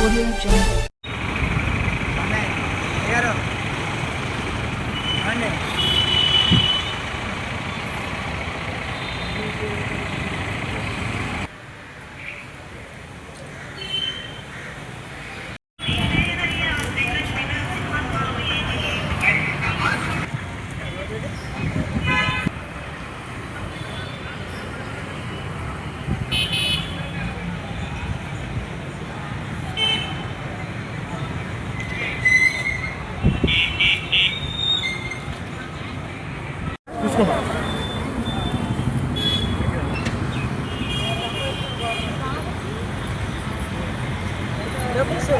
Audio Jungle. డబ్బులు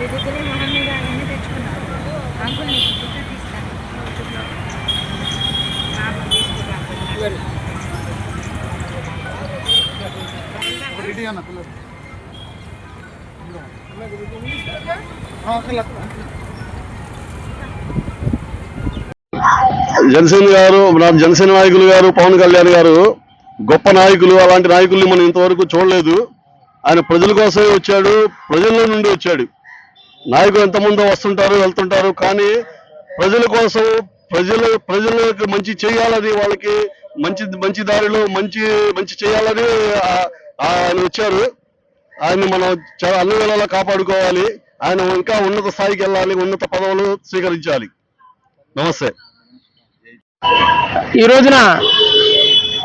విద్యుత్తులు మొహం మీద అవన్నీ తెచ్చుకున్నారు అంకుల్ నీకు ఫోటో తీస్తాను నాకు తీసుకుంటాను జనసేన గారు నా జనసేన నాయకులు గారు పవన్ కళ్యాణ్ గారు గొప్ప నాయకులు అలాంటి నాయకుల్ని మనం ఇంతవరకు చూడలేదు. ఆయన ప్రజల కోసమే వచ్చాడు ప్రజల నుండి వచ్చాడు. నాయకులు ఎంతమందో వస్తుంటారు వెళ్తుంటారు కానీ ప్రజల కోసం ప్రజలు ప్రజలకు మంచి చేయాలని వాళ్ళకి మంచి మంచి దారిలో మంచి మంచి చేయాలని ఆయన వచ్చారు. ఆయన మనం చాలా అన్ని వేళలా కాపాడుకోవాలి. ఆయన ఇంకా ఉన్నత స్థాయికి వెళ్ళాలి ఉన్నత పదవులు స్వీకరించాలి. నమస్తే. ఈ రోజున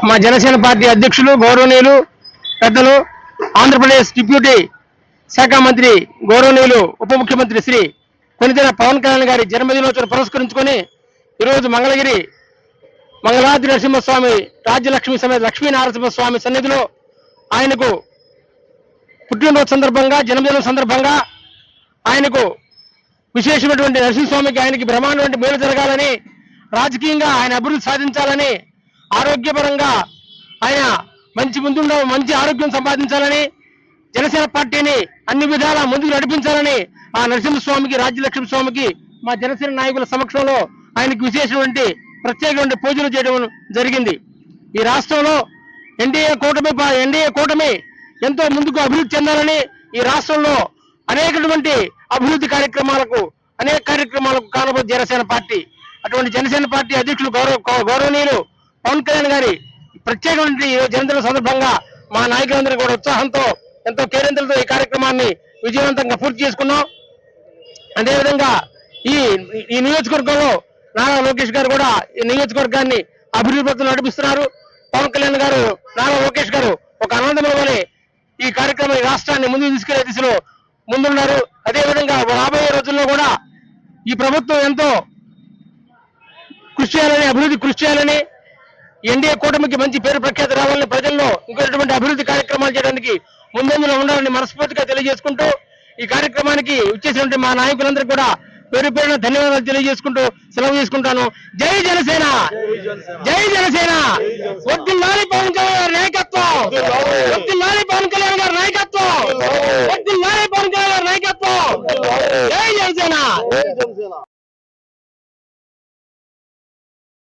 మా జనసేన పార్టీ అధ్యక్షులు గౌరవనీయులు పెద్దలు ఆంధ్రప్రదేశ్ డిప్యూటీ శాఖ మంత్రి గౌరవనీయులు ఉప ముఖ్యమంత్రి శ్రీ కొనితెన పవన్ కళ్యాణ్ గారి జన్మదినోత్సవం పురస్కరించుకొని ఈరోజు మంగళగిరి మంగళాద్రి నరసింహస్వామి రాజ్యలక్ష్మి సమేత లక్ష్మీ నరసింహస్వామి సన్నిధిలో ఆయనకు పుట్టినరోజు సందర్భంగా జన్మదినం సందర్భంగా ఆయనకు విశేషమైనటువంటి నరసింహస్వామికి ఆయనకి బ్రహ్మాండమైన మేలు జరగాలని రాజకీయంగా ఆయన అభివృద్ధి సాధించాలని ఆరోగ్యపరంగా ఆయన మంచి ముందుండ మంచి ఆరోగ్యం సంపాదించాలని జనసేన పార్టీని అన్ని విధాలా ముందుకు నడిపించాలని ఆ నరసింహస్వామికి రాజ్యలక్ష్మి స్వామికి మా జనసేన నాయకుల సమక్షంలో ఆయనకు విశేషమైన ప్రత్యేకమైన పూజలు చేయడం జరిగింది. ఈ రాష్ట్రంలో ఎన్డీఏ కూటమి ఎన్డీఏ కూటమి ఎంతో ముందుకు అభివృద్ధి చెందాలని ఈ రాష్ట్రంలో అనేకటువంటి అభివృద్ధి కార్యక్రమాలకు అనేక కార్యక్రమాలకు కానబోతు జనసేన పార్టీ అటువంటి జనసేన పార్టీ అధ్యక్షులు గౌరవ గౌరవనీయులు పవన్ కళ్యాణ్ గారి ప్రత్యేకమైన ఈ సందర్భంగా మా నాయకులందరూ కూడా ఉత్సాహంతో ఎంతో కేరింతలతో ఈ కార్యక్రమాన్ని విజయవంతంగా పూర్తి చేసుకున్నాం. అదేవిధంగా ఈ ఈ నియోజకవర్గంలో నారా లోకేష్ గారు కూడా ఈ నియోజకవర్గాన్ని అభివృద్ధి నడిపిస్తున్నారు. పవన్ కళ్యాణ్ గారు నారా లోకేష్ గారు ఒక ఆనందమైన ఈ కార్యక్రమం ఈ రాష్ట్రాన్ని ముందుకు తీసుకెళ్ళే దిశలో ముందున్నారు. అదేవిధంగా రాబోయే రోజుల్లో కూడా ఈ ప్రభుత్వం ఎంతో కృషి చేయాలని అభివృద్ధి కృషి చేయాలని ఎన్డీఏ కూటమికి మంచి పేరు ప్రఖ్యాతి రావాలని ప్రజల్లో ఇంకొకటువంటి అభివృద్ధి కార్యక్రమాలు చేయడానికి ముందంజలో ఉండాలని మనస్ఫూర్తిగా తెలియజేసుకుంటూ ఈ కార్యక్రమానికి వచ్చేసినటువంటి మా నాయకులందరూ కూడా పేరు పేరున ధన్యవాదాలు తెలియజేసుకుంటూ సెలవు చేసుకుంటాను జై జనసేన! జై జనసేన! వద్దులాలి పవన్ కళ్యాణ్ గారి నాయకత్వం! వద్దులాలి పవన్ కళ్యాణ్ గారి నాయకత్వం! వద్దులాలి పవన్ కళ్యాణ్ గారి నాయకత్వం! జై జనసేన!